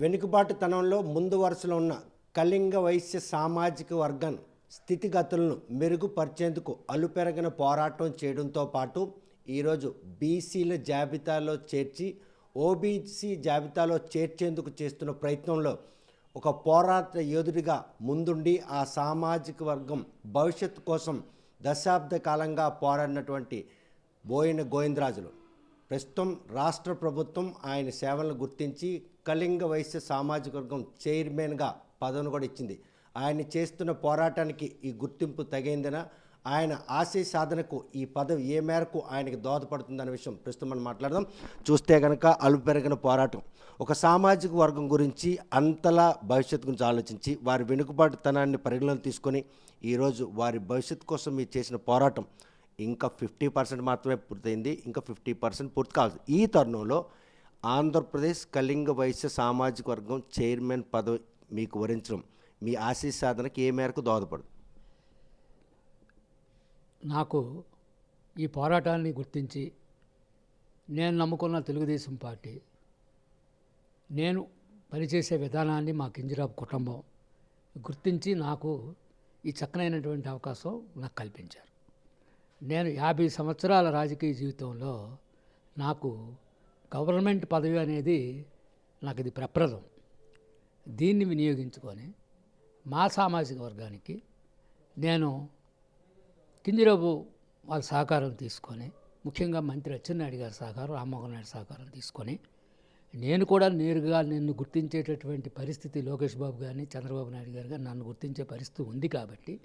వెనుకబాటుతనంలో ముందు వరుసలో ఉన్న కళింగ వైశ్య సామాజిక వర్గం స్థితిగతులను మెరుగుపరిచేందుకు అలుపెరగిన పోరాటం చేయడంతో పాటు ఈరోజు బీసీల జాబితాలో చేర్చి ఓబీసీ జాబితాలో చేర్చేందుకు చేస్తున్న ప్రయత్నంలో ఒక పోరాట యోధుడిగా ముందుండి ఆ సామాజిక వర్గం భవిష్యత్తు కోసం దశాబ్ద కాలంగా పోరాడినటువంటి బోయిన గోవిందరాజులు. ప్రస్తుతం రాష్ట్ర ప్రభుత్వం ఆయన సేవలను గుర్తించి కళింగ వైశ్య సామాజిక వర్గం చైర్మన్గా పదవిని కూడా ఇచ్చింది. ఆయన చేస్తున్న పోరాటానికి ఈ గుర్తింపు తగైందన ఆయన ఆశయ సాధనకు ఈ పదవి ఏ మేరకు ఆయనకు దోహదపడుతుందనే విషయం ప్రస్తుతం మనం మాట్లాడదాం. చూస్తే కనుక అలుపు పెరిగిన పోరాటం. ఒక సామాజిక వర్గం గురించి అంతలా భవిష్యత్తు గురించి ఆలోచించి వారి వెనుకబాటుతనాన్ని పరిగణలోకి తీసుకొని ఈరోజు వారి భవిష్యత్తు కోసం మీరు చేసిన పోరాటం ఇంకా ఫిఫ్టీ పర్సెంట్ మాత్రమే పూర్తయింది ఇంకా ఫిఫ్టీ పర్సెంట్ పూర్తి కావాలి. ఈ తరుణంలో ఆంధ్రప్రదేశ్ కళింగ వైశ్య సామాజిక వర్గం చైర్మన్ పదవి మీకు వరించడం మీ ఆశీస్ సాధనకి ఏ మేరకు దోహదపడదు. నాకు ఈ పోరాటాన్ని గుర్తించి నేను నమ్ముకున్న తెలుగుదేశం పార్టీ నేను పనిచేసే విధానాన్ని మా కింజరాబు కుటుంబం గుర్తించి నాకు ఈ చక్కనైనటువంటి అవకాశం నాకు కల్పించారు. నేను యాభై సంవత్సరాల రాజకీయ జీవితంలో నాకు గవర్నమెంట్ పదవి అనేది నాకు ఇది ప్రప్రదం. దీన్ని వినియోగించుకొని మా సామాజిక వర్గానికి నేను కిందిరాబు వాళ్ళ సహకారం తీసుకొని ముఖ్యంగా మంత్రి అచ్చెన్నాయుడు గారి సహకారం రామ్మోహన్ నాయుడు సహకారం తీసుకొని నేను కూడా నేరుగా నిన్ను గుర్తించేటటువంటి పరిస్థితి లోకేష్ బాబు గారిని చంద్రబాబు నాయుడు గారు నన్ను గుర్తించే పరిస్థితి ఉంది కాబట్టి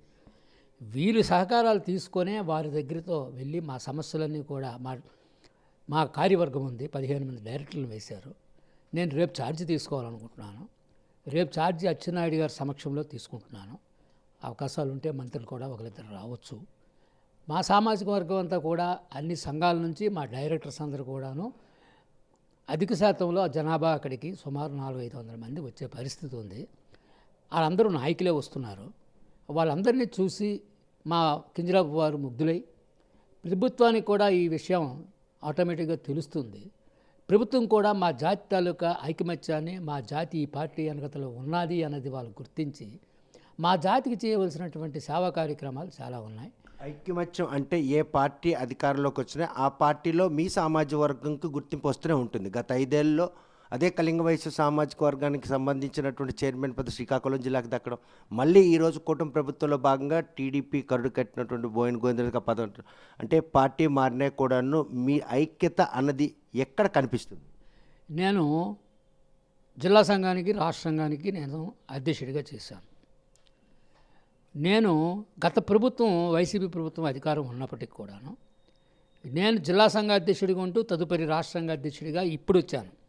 వీరి సహకారాలు తీసుకొనే వారి దగ్గరతో వెళ్ళి మా సమస్యలన్నీ కూడా మా మా కార్యవర్గం ఉంది. పదిహేను మంది డైరెక్టర్లు వేశారు. నేను రేపు ఛార్జ్ తీసుకోవాలనుకుంటున్నాను. రేపు ఛార్జీ అచ్చెన్నాయుడు గారి సమక్షంలో తీసుకుంటున్నాను. అవకాశాలు ఉంటే మంత్రులు కూడా ఒకరిద్దరు రావచ్చు. మా సామాజిక వర్గం అంతా కూడా అన్ని సంఘాల నుంచి మా డైరెక్టర్స్ అందరూ కూడాను అధిక శాతంలో జనాభా అక్కడికి సుమారు నాలుగు ఐదు వందల మంది వచ్చే పరిస్థితి ఉంది. వాళ్ళందరూ నాయకులే వస్తున్నారు. వాళ్ళందరినీ చూసి మా కింజరాపు వారు ముగ్ధులై ప్రభుత్వానికి కూడా ఈ విషయం ఆటోమేటిక్గా తెలుస్తుంది. ప్రభుత్వం కూడా మా జాతి తాలూకా ఐకమత్యాన్ని మా జాతి ఈ పార్టీ అనుగతలో ఉన్నది అన్నది వాళ్ళు గుర్తించి మా జాతికి చేయవలసినటువంటి సేవా కార్యక్రమాలు చాలా ఉన్నాయి. ఐక్యమత్యం అంటే ఏ పార్టీ అధికారంలోకి వచ్చినా ఆ పార్టీలో మీ సామాజిక వర్గంకి గుర్తింపు వస్తూనే ఉంటుంది. గత ఐదేళ్ళలో అదే కళింగ వయసు సామాజిక వర్గానికి సంబంధించినటువంటి చైర్మన్ పద శ్రీకాకుళం జిల్లాకు దక్కడం. మళ్ళీ ఈరోజు కూటమి ప్రభుత్వంలో భాగంగా టీడీపీ కరుడు కట్టినటువంటి బోయిన్ గోవిందరాజుగా పదవి అంటే పార్టీ మారినా కూడాను మీ ఐక్యత అన్నది ఎక్కడ కనిపిస్తుంది? నేను జిల్లా సంఘానికి రాష్ట్ర సంఘానికి నేను అధ్యక్షుడిగా చేశాను. నేను గత ప్రభుత్వం వైసీపీ ప్రభుత్వం అధికారం ఉన్నప్పటికీ కూడాను నేను జిల్లా సంఘ అధ్యక్షుడిగా ఉంటూ తదుపరి రాష్ట్ర సంఘ అధ్యక్షుడిగా ఇప్పుడు వచ్చాను.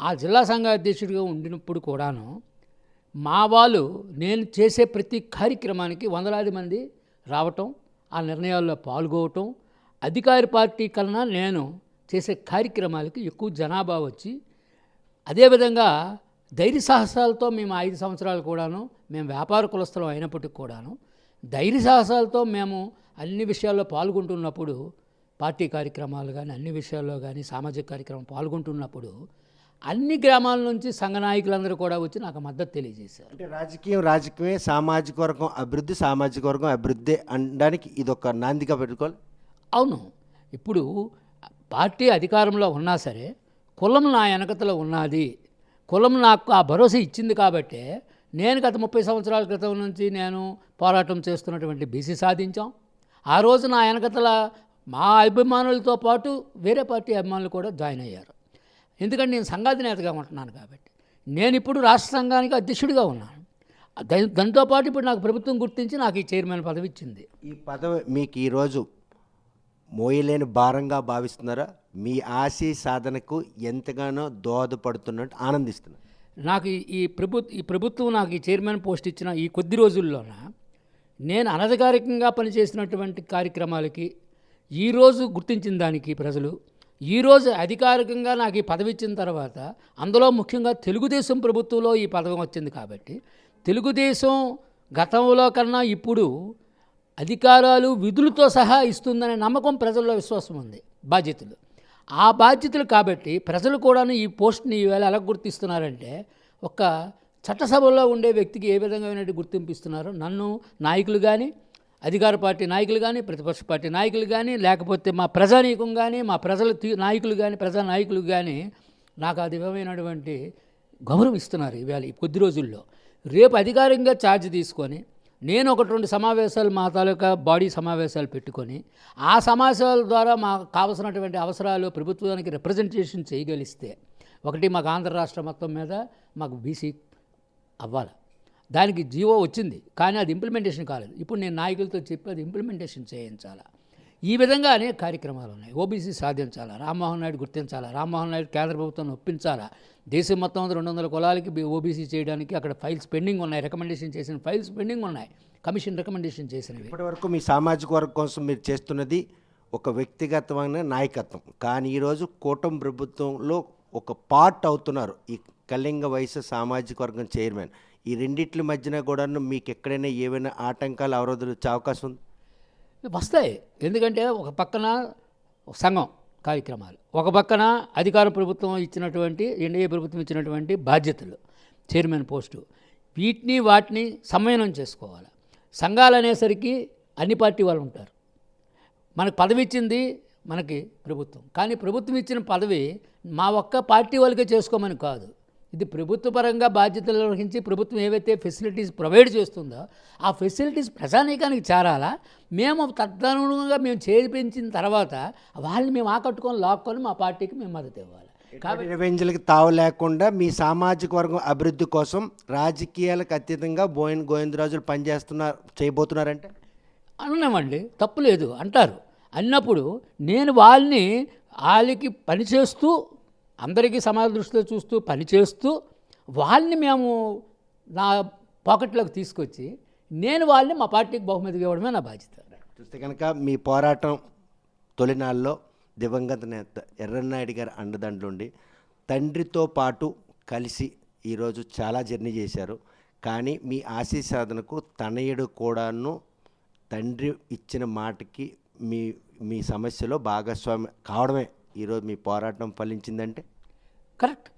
ఆ జిల్లా సంఘ అధ్యక్షుడిగా ఉండినప్పుడు కూడాను మా వాళ్ళు నేను చేసే ప్రతి కార్యక్రమానికి వందలాది మంది రావటం ఆ నిర్ణయాల్లో పాల్గొవటం అధికార పార్టీ కన్నా నేను చేసే కార్యక్రమాలకి ఎక్కువ జనాభా వచ్చి అదేవిధంగా ధైర్య సాహసాలతో మేము ఐదు సంవత్సరాలు కూడాను మేము వ్యాపార కులస్థలం అయినప్పటికీ కూడాను ధైర్య సాహసాలతో మేము అన్ని విషయాల్లో పాల్గొంటున్నప్పుడు పార్టీ కార్యక్రమాలు కానీ అన్ని విషయాల్లో కానీ సామాజిక కార్యక్రమం పాల్గొంటున్నప్పుడు అన్ని గ్రామాల నుంచి సంఘ నాయకులందరూ కూడా వచ్చి నాకు మద్దతు తెలియజేశారు. అంటే రాజకీయం రాజకీయమే సామాజిక వర్గం అభివృద్ధి సామాజిక వర్గం అభివృద్ధి అనడానికి ఇది ఒక నాందిగా పెట్టుకోవాలి. అవును. ఇప్పుడు పార్టీ అధికారంలో ఉన్నా సరే కులం నా వెనకతలో ఉన్నది. కులం నాకు ఆ భరోసా ఇచ్చింది కాబట్టే నేను గత ముప్పై సంవత్సరాల క్రితం నుంచి నేను పోరాటం చేస్తున్నటువంటి బీసీ సాధించాం. ఆ రోజు నా వెనకతల మా అభిమానులతో పాటు వేరే పార్టీ అభిమానులు కూడా జాయిన్ అయ్యారు. ఎందుకంటే నేను సంఘాధినేతగా ఉంటున్నాను కాబట్టి. నేను ఇప్పుడు రాష్ట్ర సంఘానికి అధ్యక్షుడిగా ఉన్నాను. దాంతోపాటు ఇప్పుడు నాకు ప్రభుత్వం గుర్తించి నాకు ఈ చైర్మన్ పదవి ఇచ్చింది. ఈ పదవి మీకు ఈరోజు మోయలేని భారంగా భావిస్తున్నారా? మీ ఆశయ సాధనకు ఎంతగానో దోహదపడుతున్నట్టు ఆనందిస్తున్నారు. నాకు ఈ- ఈ ప్రభు ఈ ప్రభుత్వం నాకు ఈ చైర్మన్ పోస్ట్ ఇచ్చిన ఈ కొద్ది రోజుల్లోన నేను అనధికారికంగా పనిచేసినటువంటి కార్యక్రమాలకి ఈరోజు గుర్తించిన దానికి ప్రజలు ఈరోజు అధికారికంగా నాకు ఈ పదవి ఇచ్చిన తర్వాత అందులో ముఖ్యంగా తెలుగుదేశం ప్రభుత్వంలో ఈ పదవి వచ్చింది కాబట్టి తెలుగుదేశం గతంలో కన్నా ఇప్పుడు అధికారాలు విధులతో సహా ఇస్తుందనే నమ్మకం ప్రజల్లో విశ్వాసం ఉంది బాధ్యతలు. ఆ బాధ్యతలు కాబట్టి ప్రజలు కూడాను ఈ పోస్ట్ని ఈవేళ ఎలా గుర్తిస్తున్నారంటే ఒక చట్టసభలో ఉండే వ్యక్తికి ఏ విధంగా గుర్తింపు ఇస్తున్నారో నన్ను నాయకులు కానీ అధికార పార్టీ నాయకులు కానీ ప్రతిపక్ష పార్టీ నాయకులు కానీ లేకపోతే మా ప్రజానీకం కానీ మా ప్రజల తీ- నాయకులు కానీ ప్రజా నాయకులు కానీ నాకు అది విధమైనటువంటి గౌరవం ఇస్తున్నారు ఇవాళ ఈ కొద్ది రోజుల్లో. రేపు అధికారికంగా ఛార్జ్ తీసుకొని నేను ఒకటి రెండు సమావేశాలు మా తాలూకా బాడీ సమావేశాలు పెట్టుకొని ఆ సమావేశాల ద్వారా మాకు కావలసినటువంటి అవసరాలు ప్రభుత్వానికి రిప్రజెంటేషన్ చేయగలిస్తే ఒకటి మాకు ఆంధ్ర రాష్ట్రం మొత్తం మీద మాకు బీసీ అవ్వాలి. దానికి జీవో వచ్చింది కానీ అది ఇంప్లిమెంటేషన్ కాలేదు. ఇప్పుడు నేను నాయకులతో చెప్పి అది ఇంప్లిమెంటేషన్ చేయించాలా? ఈ విధంగా అనేక కార్యక్రమాలు ఉన్నాయి. ఓబీసీ సాధించాలా? రామ్మోహన్ నాయుడు గుర్తించాలా? రామ్మోహన్ నాయుడు కేంద్ర ప్రభుత్వం ఒప్పించాలా? దేశం మొత్తం రెండు వందల కులాలకి ఓబీసీ చేయడానికి అక్కడ ఫైల్స్ పెండింగ్ ఉన్నాయి. రికమెండేషన్ చేసిన ఫైల్స్ పెండింగ్ ఉన్నాయి. కమిషన్ రికమెండేషన్ చేసినవి. ఇప్పటివరకు మీ సామాజిక వర్గం కోసం మీరు చేస్తున్నది ఒక వ్యక్తిగతమైన నాయకత్వం. కానీ ఈరోజు కూటమి ప్రభుత్వంలో ఒక పార్ట్ అవుతున్నారు ఈ కళింగ వయసు సామాజిక వర్గం చైర్మన్. ఈ రెండిట్ల మధ్యన కూడా మీకు ఎక్కడైనా ఏమైనా ఆటంకాలు అవరోధులు వచ్చే అవకాశం ఉంది? వస్తాయి. ఎందుకంటే ఒక పక్కన సంఘం కార్యక్రమాలు ఒక పక్కన అధికార ప్రభుత్వం ఇచ్చినటువంటి ఎన్డీఏ ప్రభుత్వం ఇచ్చినటువంటి బాధ్యతలు చైర్మన్ పోస్టు. వీటిని వాటిని సమన్వయం చేసుకోవాలి. సంఘాలు అనేసరికి అన్ని పార్టీ వాళ్ళు ఉంటారు. మనకు పదవి ఇచ్చింది మనకి ప్రభుత్వం. కానీ ప్రభుత్వం ఇచ్చిన పదవి మా ఒక్క పార్టీ వాళ్ళకే చేసుకోమని కాదు. ఇది ప్రభుత్వ పరంగా బాధ్యతలు నిర్వహించి ప్రభుత్వం ఏవైతే ఫెసిలిటీస్ ప్రొవైడ్ చేస్తుందో ఆ ఫెసిలిటీస్ ప్రజానీకానికి చేరాలా? మేము తదనుగుణంగా మేము చేర్పించిన తర్వాత వాళ్ళని మేము ఆకట్టుకొని లాక్కొని మా పార్టీకి మేము మద్దతు ఇవ్వాలి. కాబట్టి రివెంజ్లకి తావు లేకుండా మీ సామాజిక వర్గం అభివృద్ధి కోసం రాజకీయాలకు అతీతంగా బోయిన్ గోవిందరాజులు పనిచేస్తున్నారు చేయబోతున్నారంటే? అన్నామండి తప్పు లేదు అంటారు. అన్నప్పుడు నేను వాళ్ళని వాళ్ళకి పనిచేస్తూ అందరికీ సమాజ దృష్టిలో చూస్తూ పనిచేస్తూ వాళ్ళని మేము నా పాకెట్లోకి తీసుకొచ్చి నేను వాళ్ళని మా పార్టీకి బహుమతిగా ఇవ్వడమే నా బాధ్యత. చూస్తే కనుక మీ పోరాటం తొలినాళ్ళలో దివంగత నేత ఎర్రన్నాయుడు గారి అండదండ్లుండి తండ్రితో పాటు కలిసి ఈరోజు చాలా జర్నీ చేశారు. కానీ మీ ఆశీ సాధనకు తనయుడు కూడాను తండ్రి ఇచ్చిన మాటకి మీ మీ సమస్యలో భాగస్వామి కావడమే ఈరోజు మీ పోరాటం ఫలించిందంటే? కరెక్ట్.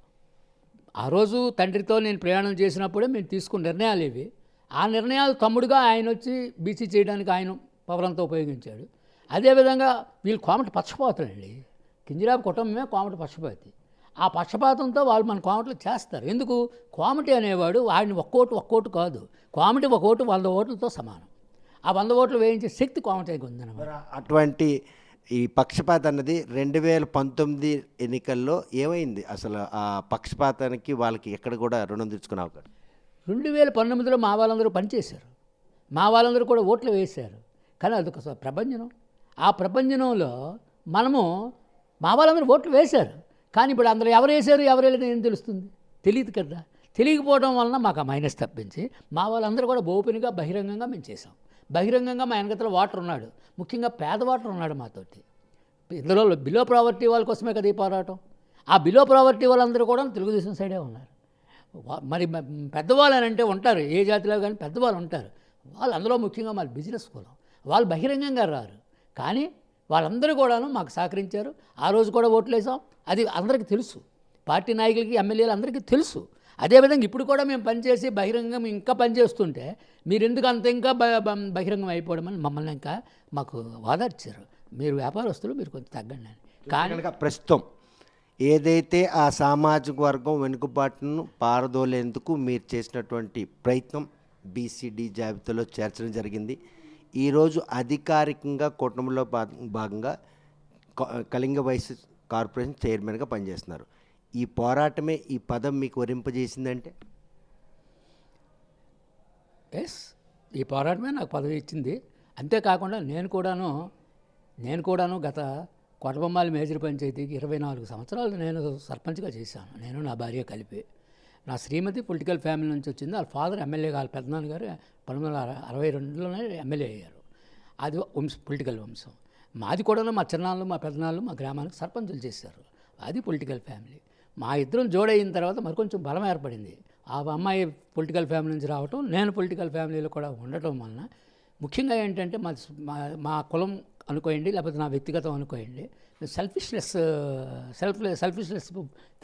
ఆ రోజు తండ్రితో నేను ప్రయాణం చేసినప్పుడే మేము తీసుకున్న నిర్ణయాలు ఇవి. ఆ నిర్ణయాలు తమ్ముడుగా ఆయన వచ్చి బీసీ చేయడానికి ఆయన పవరంతో ఉపయోగించాడు. అదేవిధంగా వీళ్ళు కోమటి పక్షపాతులండి కింజిరాబు కుటుంబమే కోమటి పక్షపాతి. ఆ పక్షపాతంతో వాళ్ళు మన కోమటలు చేస్తారు. ఎందుకు? కోమటి అనేవాడు ఆయన ఒక్కోటు ఒక్కోటు కాదు. కోమటి ఒక ఓటు వంద ఓట్లతో సమానం. ఆ వంద ఓట్లు వేయించే శక్తి కోమటికి ఉందన్నమాట. అటువంటి ఈ పక్షపాత అన్నది రెండు వేల పంతొమ్మిది ఎన్నికల్లో ఏమైంది? అసలు ఆ పక్షపాతానికి వాళ్ళకి ఎక్కడ కూడా రుణం తెచ్చుకునే అవకాశం రెండు వేల పంతొమ్మిదిలో మా వాళ్ళందరూ పనిచేశారు. మా వాళ్ళందరూ కూడా ఓట్లు వేశారు. కానీ అదొక ప్రపంచం ఆ ప్రపంచంలో మనము మా వాళ్ళందరూ ఓట్లు వేశారు. కానీ ఇప్పుడు అందరూ ఎవరు వేశారు ఎవరు వెళ్ళదు ఏం తెలుస్తుంది? తెలియదు కదా. తెలియకపోవడం వలన మాకు ఆ మైనస్ తప్పించి మా వాళ్ళందరూ కూడా ఓపెన్గా బహిరంగంగా మేము చేసాం బహిరంగంగా మా వెనకతల వాటర్ ఉన్నాడు. ముఖ్యంగా పేద వాటర్ ఉన్నాడు మాతోటి. ఇందులో బిలో ప్రావర్టీ వాళ్ళ కోసమే కదా ఈ పోరాటం. ఆ బిలో ప్రావర్టీ వాళ్ళందరూ కూడా తెలుగుదేశం సైడే ఉన్నారు. మరి పెద్దవాళ్ళు అని అంటే ఉంటారు. ఏ జాతిలో కానీ పెద్దవాళ్ళు ఉంటారు. వాళ్ళు అందులో ముఖ్యంగా మన బిజినెస్ కులం. వాళ్ళు బహిరంగంగా రారు. కానీ వాళ్ళందరూ కూడాను మాకు సహకరించారు. ఆ రోజు కూడా ఓట్లు వేసాం అది అందరికీ తెలుసు. పార్టీ నాయకులకి ఎమ్మెల్యేలు అందరికీ తెలుసు. అదేవిధంగా ఇప్పుడు కూడా మేము పనిచేసి బహిరంగం ఇంకా పనిచేస్తుంటే మీరు ఎందుకు అంత ఇంకా బ- బహిరంగం అయిపోవడం అని మమ్మల్ని ఇంకా మాకు వాదార్చారు. మీరు వ్యాపారస్తులు మీరు కొంచెం తగ్గండి అని. కానీ ప్రస్తుతం ఏదైతే ఆ సామాజిక వర్గం వెనుకబాటును పారదోలేందుకు మీరు చేసినటువంటి ప్రయత్నం బీసీడీ జాబితాలో చేర్చడం జరిగింది. ఈరోజు అధికారికంగా కుటుంబంలో భాగంగా కళింగ వయసు కార్పొరేషన్ చైర్మన్గా పనిచేస్తున్నారు. ఈ పోరాటమే ఈ పదం మీకు వరింపజేసిందంటే? ఎస్ ఈ పోరాటమే నాకు పదవి ఇచ్చింది. అంతేకాకుండా నేను కూడాను నేను కూడాను గత కొటబొమ్మాలి మేజర్ పంచాయతీకి ఇరవై నాలుగు సంవత్సరాలు నేను సర్పంచ్గా చేశాను. నేను నా భార్య కలిపి. నా శ్రీమతి పొలిటికల్ ఫ్యామిలీ నుంచి వచ్చింది. వాళ్ళ ఫాదర్ ఎమ్మెల్యే గారు పెద్దనాన్న గారు పంతొమ్మిది వందల అరవై రెండులోనే ఎమ్మెల్యే అయ్యారు. అది వంశ పొలిటికల్ వంశం. మాది కూడా మా చిన్నాళ్ళు మా పెద్దనాళ్ళు మా గ్రామానికి సర్పంచులు చేశారు. అది పొలిటికల్ ఫ్యామిలీ. మా ఇద్దరం జోడైన తర్వాత మరి కొంచెం బలం ఏర్పడింది. ఆ అమ్మాయి పొలిటికల్ ఫ్యామిలీ నుంచి రావటం నేను పొలిటికల్ ఫ్యామిలీలో కూడా ఉండటం వలన ముఖ్యంగా ఏంటంటే మా మా కులం అనుకోండి లేకపోతే నా వ్యక్తిగతం అనుకోండి సెల్ఫిష్నెస్ సెల్ఫ్ సెల్ఫిష్నెస్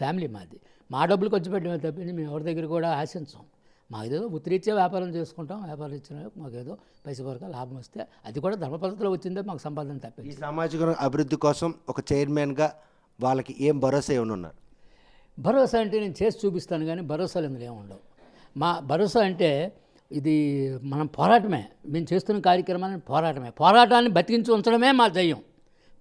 ఫ్యామిలీ మాది. మా డబ్బులు ఖర్చు పెట్టడమే తప్పింది మేము ఎవరి దగ్గర కూడా ఆశించాం. మాకేదో ఉత్తిరీత్యా వ్యాపారం చేసుకుంటాం వ్యాపారం ఇచ్చిన మాకేదో పైస వరకు లాభం వస్తే అది కూడా ధర్మ పద్ధతిలో వచ్చిందే మాకు సంపాదన ఈ తప్పింది సామాజిక అభివృద్ధి కోసం ఒక చైర్మన్గా వాళ్ళకి ఏం భరోసా ఏమనున్నారు భరోసా అంటే నేను చేసి చూపిస్తాను కానీ భరోసాలు ఇందులో ఏముండవు మా భరోసా అంటే ఇది మనం పోరాటమే. మేము చేస్తున్న కార్యక్రమాన్ని పోరాటమే. పోరాటాన్ని బతికించి ఉంచడమే మా ధ్యేయం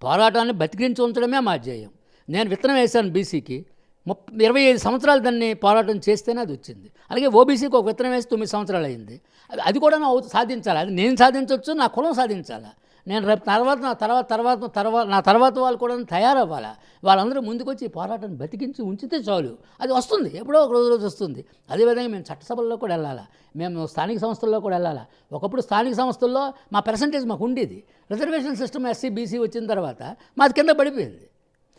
పోరాటాన్ని బతికించి ఉంచడమే మా ధ్యేయం నేను విత్తనం వేశాను బీసీకి. ముప్ప ఇరవై ఐదు సంవత్సరాలు దాన్ని పోరాటం చేస్తేనే అది వచ్చింది. అలాగే ఓబీసీకి ఒక విత్తనం వేసి తొమ్మిది సంవత్సరాలు అయింది. అది- అది కూడా నా సాధించాలి. అది నేను సాధించవచ్చు నా కులం సాధించాలా? నేను రేపు తర్వాత నా తర్వాత తర్వాత తర్వాత నా తర్వాత వాళ్ళు కూడా తయారవ్వాలా? వాళ్ళందరూ ముందుకొచ్చి ఈ పోరాటాన్ని బతికించి ఉంచితే చాలు. అది వస్తుంది. ఎప్పుడో ఒక రోజు రోజు వస్తుంది. అదేవిధంగా మేము చట్టసభల్లో కూడా వెళ్ళాలా? మేము స్థానిక సంస్థల్లో కూడా వెళ్ళాలా? ఒకప్పుడు స్థానిక సంస్థల్లో మా పర్సంటేజ్ మాకు ఉండేది. రిజర్వేషన్ సిస్టమ్ ఎస్సీ బీసీ వచ్చిన తర్వాత మాది కింద పడిపోయింది.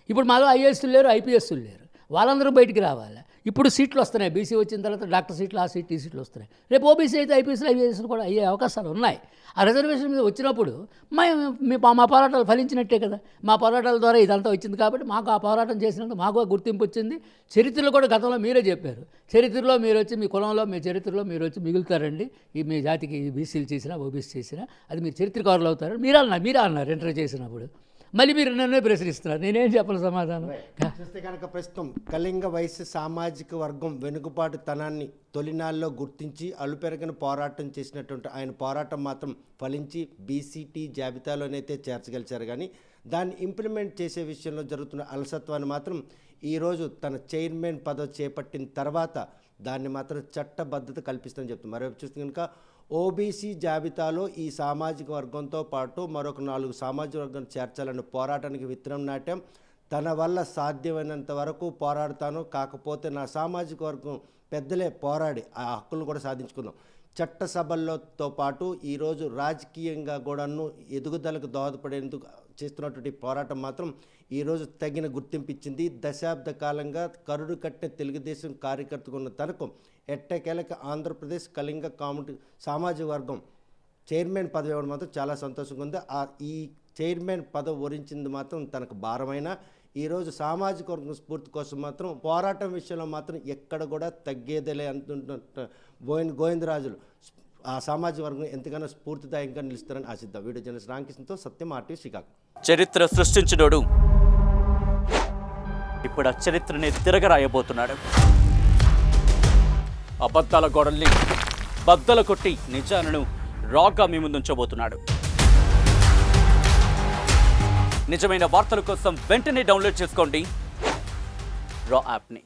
ఇప్పుడు మాలో ఐఏఎస్లు లేరు ఐపీఎస్లు లేరు. వాళ్ళందరూ బయటికి రావాలి? ఇప్పుడు సీట్లు వస్తున్నాయి. బీసీ వచ్చిన తర్వాత డాక్టర్ సీట్లు ఆ సీట్ ఈ సీట్లు వస్తున్నాయి. రేపు ఓబీసీ అయితే ఐపీఎస్లు ఐపీఎస్లు కూడా అయ్యే అవకాశాలు ఉన్నాయి. ఆ రిజర్వేషన్ మీద వచ్చినప్పుడు మా మీ- మా పోరాటాలు ఫలించినట్టే కదా. మా పోరాటాల ద్వారా ఇదంతా వచ్చింది కాబట్టి మాకు ఆ పోరాటం చేసినందుకు మాకు గుర్తింపు వచ్చింది. చరిత్రలో కూడా గతంలో మీరే చెప్పారు. చరిత్రలో మీరు వచ్చి మీ కులంలో మీ చరిత్రలో మీరు వచ్చి మిగులుతారండి. ఈ మీ జాతికి ఈ బీసీలు చేసినా ఓబీసీ చేసినా అది మీరు చరిత్రకారులు అవుతారు మీరు అన్నారు మీరే అన్నారు ఎంటర్ చేసినప్పుడు. మళ్ళీ మీరు నన్నే ప్రశ్నిస్తున్నారు. నేనేం చెప్పాలి సమాధానం? చూస్తే కనుక ప్రస్తుతం కళింగ వయసు సామాజిక వర్గం వెనుకబాటుతనాన్ని తొలినాల్లో గుర్తించి అలుపెరగని పోరాటం చేసినటువంటి ఆయన పోరాటం మాత్రం ఫలించి బీసీటీ జాబితాలోనైతే చేర్చగలిచారు. కానీ దాన్ని ఇంప్లిమెంట్ చేసే విషయంలో జరుగుతున్న అలసత్వాన్ని మాత్రం ఈరోజు తన చైర్మన్ పదవి చేపట్టిన తర్వాత దాన్ని మాత్రం చట్టబద్ధత కల్పిస్తుందని చెప్తుంది మరోవైపు చూస్తే కనుక ఓబీసీ జాబితాలో ఈ సామాజిక వర్గంతో పాటు మరొక నాలుగు సామాజిక వర్గం చేర్చాలని పోరాటానికి విత్తనం నాట్యం తన వల్ల సాధ్యమైనంత వరకు పోరాడతాను. కాకపోతే నా సామాజిక వర్గం పెద్దలే పోరాడి ఆ హక్కులను కూడా సాధించుకుందాం. చట్టసభల్లోతో పాటు ఈరోజు రాజకీయంగా కూడాను ఎదుగుదలకు దోహదపడేందుకు చేస్తున్నటువంటి పోరాటం మాత్రం ఈరోజు తగిన గుర్తింపించింది దశాబ్ద కాలంగా కరుడు కట్టిన తెలుగుదేశం కార్యకర్తకున్న తనకు ఎట్టకేలక ఆంధ్రప్రదేశ్ కళింగ కామెంట్ సామాజిక వర్గం చైర్మన్ పదవి ఇవ్వడం మాత్రం చాలా సంతోషంగా ఉంది. ఆ ఈ చైర్మన్ పదవి వరించింది మాత్రం తనకు భారమైన. ఈరోజు సామాజిక వర్గం స్ఫూర్తి కోసం మాత్రం పోరాటం విషయంలో మాత్రం ఎక్కడ కూడా తగ్గేదేలే అంటున్న గోవింద్ గోవిందరాజులు. ఆ సామాజిక వర్గం ఎంతగానో స్ఫూర్తిదాయకంగా నిలుస్తారని ఆశిద్దాం. వీడియో జర్నలిస్ట్ రామకృష్ణతో సత్యం ఆర్టీ శ్రీకాకుళం. చరిత్ర సృష్టించినోడు ఇప్పుడు ఆ చరిత్రని తిరగరాయబోతున్నాడు. అబద్ధాల గోడల్ని బద్దలు కొట్టి నిజాలను రాగా మీ ముందుంచబోతున్నాడు. నిజమైన వార్తల కోసం వెంటనే డౌన్లోడ్ చేసుకోండి. రా యాప్ని.